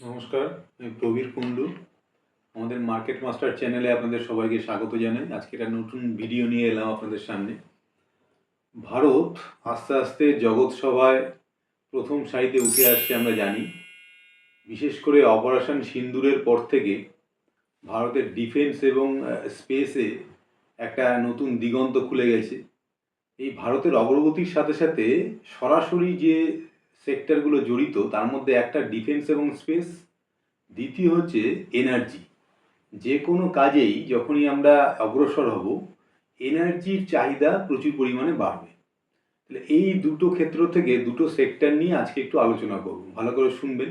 নমস্কার, আমি প্রবীর কুণ্ডু, আমাদের মার্কেট মাস্টার চ্যানেলে আপনাদের সবাইকে স্বাগত জানাই। আজকে একটা নতুন ভিডিও নিয়ে এলাম আপনাদের সামনে। ভারত আস্তে আস্তে জগৎ সভায় প্রথম সারিতে উঠে আসছে আমরা জানি। বিশেষ করে অপারেশন সিন্দুরের পর থেকে ভারতের ডিফেন্স এবং স্পেসে একটা নতুন দিগন্ত খুলে গেছে। এই ভারতের অগ্রগতির সাথে সাথে সরাসরি যে সেক্টরগুলো জড়িত, তার মধ্যে একটা ডিফেন্স এবং স্পেস, দ্বিতীয় হচ্ছে এনার্জি। যে কোনো কাজেই যখনই আমরা অগ্রসর হব, এনার্জির চাহিদা প্রচুর পরিমাণে বাড়বে। তাহলে এই দুটো ক্ষেত্র থেকে দুটো সেক্টর নিয়ে আজকে একটু আলোচনা করব। ভালো করে শুনবেন।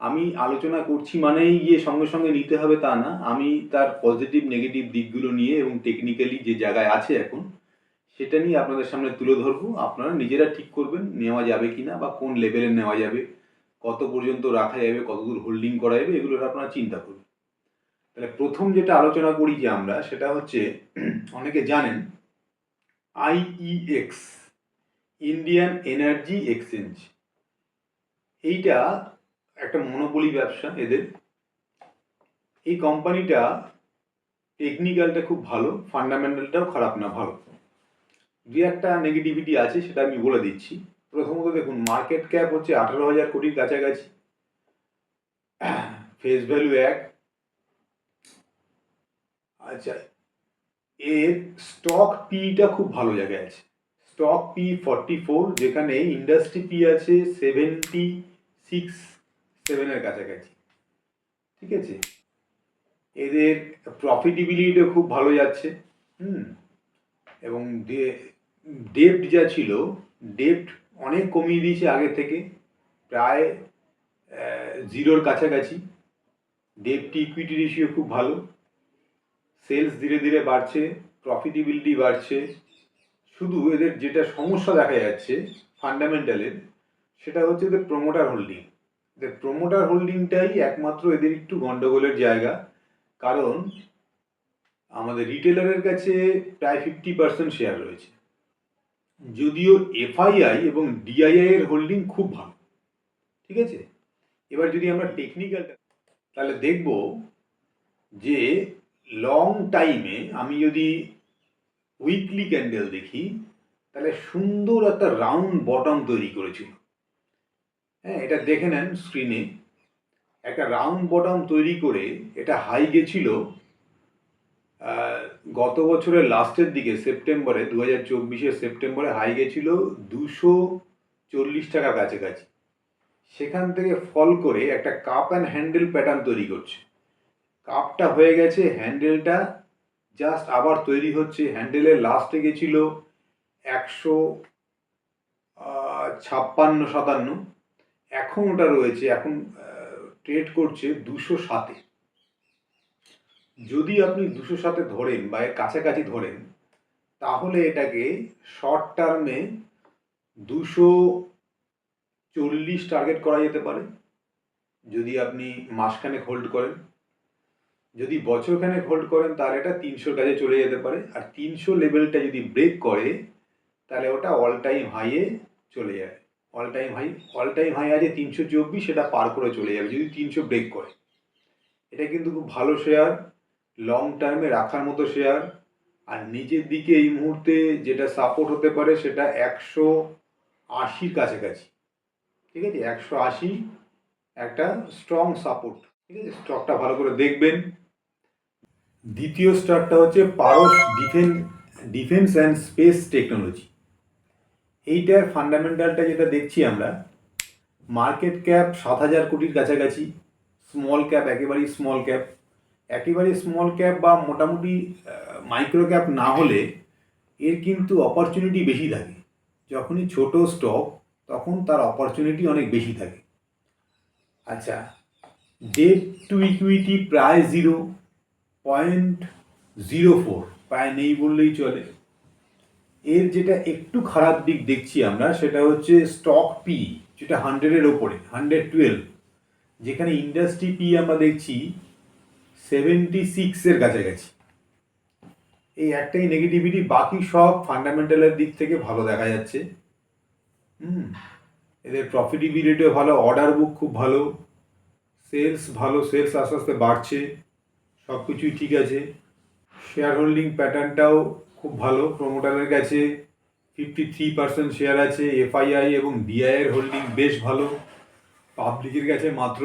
আমি আলোচনা করছি মানেই গিয়ে সঙ্গে সঙ্গে নিতে হবে তা না। আমি তার পজিটিভ নেগেটিভ দিকগুলো নিয়ে এবং টেকনিক্যালি যে জায়গায় আছে এখন সেটা নিয়ে আপনাদের সামনে তুলে ধরবো। আপনারা নিজেরা ঠিক করবেন, নেওয়া যাবে কি না বা কোন লেভেলে নেওয়া যাবে, কত পর্যন্ত রাখা যাবে কতদূর হোল্ডিং করা যাবে এগুলোর আপনারা চিন্তা করুন। তাহলে প্রথম যেটা আলোচনা করি যে আমরা, সেটা হচ্ছে, অনেকে জানেন আইইএক্স ইন্ডিয়ান এনার্জি এক্সচেঞ্জ এইটা একটা মনোপলি ব্যবসা এদের। এই কোম্পানিটা টেকনিক্যালটা খুব ভালো ফান্ডামেন্টালটাও খারাপ না, ভালো। দু একটা নেগেটিভিটি আছে সেটা আমি বলে দিচ্ছি। প্রথমত দেখুন মার্কেট ক্যাপ হচ্ছে আঠারো হাজার কোটির কাছাকাছি। ফেস ভ্যালু এক। আচ্ছা এর স্টক পিটা খুব ভালো জায়গায় আছে। স্টক পি ফর্টি ফোর যেখানে ইন্ডাস্ট্রি পি আছে সেভেন্টি সিক্স সেভেনের কাছাকাছি। ঠিক আছে? এদের প্রফিটেবিলিটিও খুব ভালো যাচ্ছে। হুম? এবং ডেপ্ট যা ছিল ডেপ্ট অনেক কমিয়ে দিয়েছে আগে থেকে। প্রায় জিরোর কাছাকাছি। ডেপ্ট ইকুইটি রেশিও খুব ভালো। সেলস ধীরে ধীরে বাড়ছে প্রফিটেবিলিটি বাড়ছে। শুধু এদের যেটা সমস্যা দেখা যাচ্ছে ফান্ডামেন্টালের সেটা হচ্ছে এদের প্রোমোটার হোল্ডিং এদের প্রোমোটার হোল্ডিংটাই একমাত্র এদের একটু গণ্ডগোলের জায়গা। কারণ, আমাদের রিটেলারের কাছে প্রায় ফিফটি পার্সেন্ট শেয়ার রয়েছে। যদিও এফআইআই এবং ডিআইআই এর হোল্ডিং খুব ভালো, ঠিক আছে? এবার যদি আমরা টেকনিক্যাল তাহলে দেখব যে লং টাইমে আমি যদি উইকলি ক্যান্ডেল দেখি, তাহলে সুন্দর একটা রাউন্ড বটম তৈরি করেছিল। হ্যাঁ এটা দেখে নেন স্ক্রিনে একটা রাউন্ড বটম তৈরি করে এটা হাই গেছিল গত বছরের লাস্টের দিকে, সেপ্টেম্বরে দু হাজার চব্বিশের সেপ্টেম্বরে হাই গেছিল দুশো চল্লিশ টাকার কাছাকাছি। সেখান থেকে ফল করে একটা কাপ অ্যান্ড হ্যান্ডেল প্যাটার্ন তৈরি করছে। কাপটা হয়ে গেছে হ্যান্ডেলটা জাস্ট আবার তৈরি হচ্ছে। হ্যান্ডেলের লাস্টে গেছিল একশো ছাপ্পান্ন, সাতান্ন। এখন ওটা রয়েছে, এখন ট্রেড করছে দুশো সাতে যদি আপনি দুশো সাথে ধরেন বা এর কাছাকাছি ধরেন, তাহলে এটাকে শর্ট টার্মে দুশো চল্লিশ টার্গেট করা যেতে পারে। যদি আপনি মাসখানেক হোল্ড করেন, যদি বছরখানেক হোল্ড করেন, তাহলে এটা তিনশোর কাছে চলে যেতে পারে। আর তিনশো লেভেলটা যদি ব্রেক করে, তাহলে ওটা অল টাইম হাইয়ে চলে যায়। All time high all time high আছে তিনশো চব্বিশ, সেটা পার করে চলে যাবে যদি তিনশো ব্রেক করে। এটা কিন্তু খুব ভালো শেয়ার লং টার্মে রাখার মতো শেয়ার আর নিজের দিকে এই মুহূর্তে যেটা সাপোর্ট হতে পারে সেটা একশো আশির কাছাকাছি। ঠিক আছে? একশো আশি একটা স্ট্রং সাপোর্ট ঠিক আছে? স্টকটা ভালো করে দেখবেন। দ্বিতীয় স্টকটা হচ্ছে Paras defence defence and space technology এইটার ফান্ডামেন্টালটা যেটা দেখছি আমরা মার্কেট ক্যাপ সাত হাজার কোটির কাছাকাছি স্মল ক্যাপ একেবারেই স্মল ক্যাপ একেবারে স্মল ক্যাপ বা মোটামুটি মাইক্রো ক্যাপ না হলে এর কিন্তু অপরচুনিটি বেশি থাকে। যখনই ছোট স্টক তখন তার অপরচুনিটি অনেক বেশি থাকে। আচ্ছা ডেট টু ইকুইটি প্রায় জিরো পয়েন্ট জিরো ফোর প্রায় নেই বললেই চলে। এর যেটা একটু খারাপ দিক দেখছি আমরা, সেটা হচ্ছে স্টক পি যেটা হান্ড্রেডের ওপরে হান্ড্রেড টুয়েলভ যেখানে ইন্ডাস্ট্রি পি আমরা দেখছি সেভেন্টি সিক্সের কাছাকাছি। এই একটাই নেগেটিভিটি বাকি সব ফান্ডামেন্টালের দিক থেকে ভালো দেখা যাচ্ছে। হুম, এদের প্রফিটেবিলিটিও ভালো অর্ডার বুক খুব ভালো সেলস ভালো সেলস আস্তে আস্তে বাড়ছে সব কিছুই ঠিক আছে। শেয়ার হোল্ডিং প্যাটার্নটাও খুব ভালো প্রমোটারের কাছে ফিফটি থ্রি পার্সেন্ট শেয়ার আছে এফআইআই এবং ডিআইয়ের হোল্ডিং বেশ ভালো। পাবলিকের কাছে মাত্র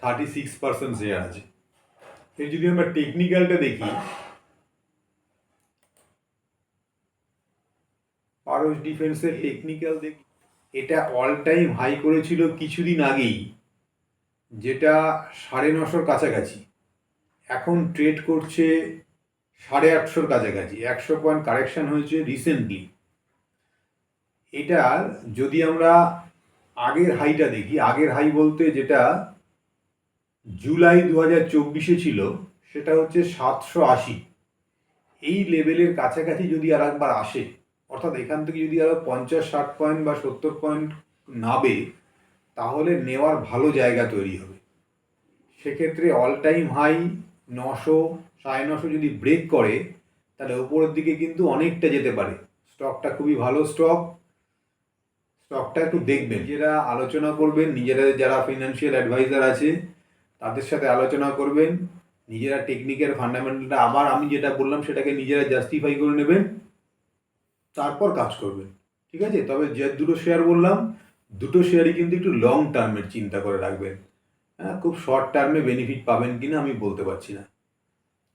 থার্টি সিক্স পার্সেন্ট শেয়ার আছে। এর যদি আমরা টেকনিক্যালটা দেখি, পারস ডিফেন্সের টেকনিক্যাল দেখি, এটা অল টাইম হাই করেছিল কিছুদিন আগেই, যেটা সাড়ে নশোর কাছাকাছি। এখন ট্রেড করছে সাড়ে আটশোর কাছাকাছি, একশো পয়েন্ট কারেকশন হয়েছে রিসেন্টলি এটার যদি আমরা আগের হাইটা দেখি, আগের হাই বলতে যেটা জুলাই দু হাজার চব্বিশে ছিল, সেটা হচ্ছে সাতশো আশি। এই লেভেলের কাছাকাছি যদি আর একবার আসে, অর্থাৎ এখান থেকে যদি আরও পঞ্চাশ ষাট পয়েন্ট বা সত্তর পয়েন্ট নাবে তাহলে নেওয়ার ভালো জায়গা তৈরি হবে। সেক্ষেত্রে অল টাইম হাই নশো, সাড়ে নশো যদি ব্রেক করে, তাহলে উপরের দিকে কিন্তু অনেকটা যেতে পারে। স্টকটা খুবই ভালো স্টক স্টকটা একটু দেখবেন। নিজেরা আলোচনা করবেন, নিজেরা যারা ফিনান্সিয়াল অ্যাডভাইজার আছে তাদের সাথে আলোচনা করবেন, নিজেরা টেকনিকের ফান্ডামেন্টালটা আবার আমি যেটা বললাম সেটাকে নিজেরা জাস্টিফাই করে নেবেন, তারপর কাজ করবেন। ঠিক আছে? তবে যে দুটো শেয়ার বললাম, দুটো শেয়ারই কিন্তু একটু লং টার্মের চিন্তা করে রাখবেন। হ্যাঁ খুব শর্ট টার্মে বেনিফিট পাবেন কিনা আমি বলতে পারছি না।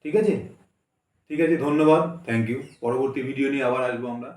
ঠিক আছে? ঠিক আছে, ধন্যবাদ। থ্যাংক ইউ পরবর্তী ভিডিও নিয়ে আবার আসব আমরা।